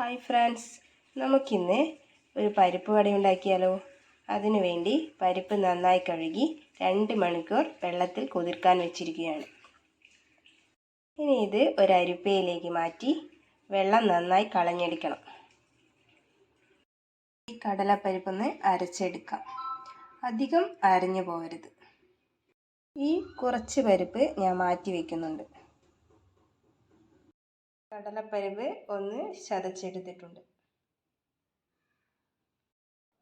Hi friends നമുക്കിന്ന് ഒരു പരിപ്പ് വട ഉണ്ടാക്കിയാലോ? അതിനു വേണ്ടി പരിപ്പ് നന്നായി കഴുകി രണ്ട് മണിക്കൂർ വെള്ളത്തിൽ കുതിർക്കാൻ വെച്ചിരിക്കുകയാണ്. ഇനി ഇത് ഒരു അരിപ്പയിലേക്ക് മാറ്റി വെള്ളം നന്നായി കളഞ്ഞെടുക്കണം. ഈ കടലപ്പരിപ്പൊന്ന് അരച്ചെടുക്കാം. അധികം അരഞ്ഞു പോകരുത്. ഈ കുറച്ച് പരിപ്പ് ഞാൻ മാറ്റി വയ്ക്കുന്നുണ്ട് കടലപ്പരിപ്പ് ഒന്ന് ചതച്ചെടുത്തിട്ടുണ്ട്.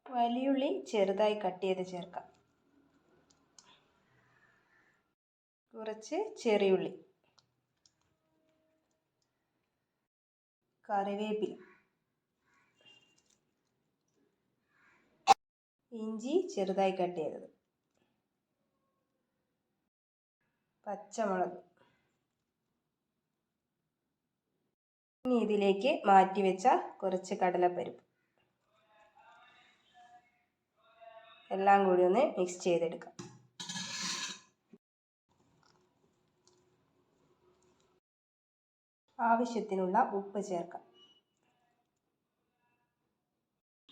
വലിയുള്ളി ചെറുതായി കട്ട് ചെയ്ത് ചേർക്കാം. കുറച്ച് ചെറിയുള്ളി. കറിവേപ്പില. ഇഞ്ചി ചെറുതായി കട്ട് ചെയ്തത്. പച്ചമുളക്. ഇനി ഇതിലേക്ക് മാറ്റി വെച്ച കുറച്ച് കടലപ്പരിപ്പ്. എല്ലാം കൂടി ഒന്ന് മിക്സ് ചെയ്തെടുക്കാം. ആവശ്യത്തിനുള്ള ഉപ്പ് ചേർക്കാം.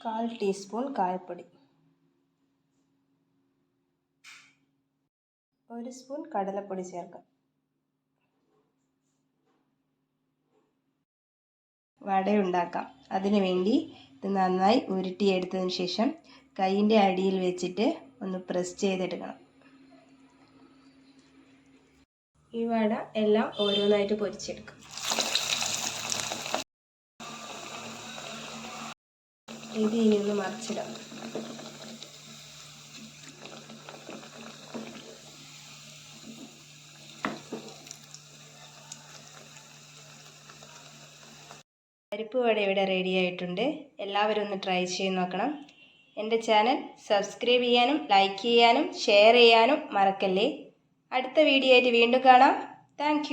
കാൽ ടീസ്പൂൺ കായപ്പൊടി. ഒരു സ്പൂൺ കടലപ്പൊടി ചേർക്കാം. വടയുണ്ടാക്കാം. അതിനു വേണ്ടി ഇത് നന്നായി ഉരുട്ടിയെടുത്തതിന് ശേഷം കൈയിന്റെ അടിയിൽ വെച്ചിട്ട് ഒന്ന് പ്രസ് ചെയ്തെടുക്കണം. ഈ വട എല്ലാം ഓരോന്നായിട്ട് പൊരിച്ചെടുക്കും. ഇത് ഇനി ഒന്ന് മറിച്ചിടാം. പരിപ്പ് വട ഇവിടെ റെഡി ആയിട്ടുണ്ട്. എല്ലാവരും ഒന്ന് ട്രൈ ചെയ്ത് നോക്കണം. എന്റെ ചാനൽ സബ്സ്ക്രൈബ് ചെയ്യാനും ലൈക്ക് ചെയ്യാനും ഷെയർ ചെയ്യാനും മറക്കല്ലേ. അടുത്ത വീഡിയോ ആയിട്ട് വീണ്ടും കാണാം. താങ്ക്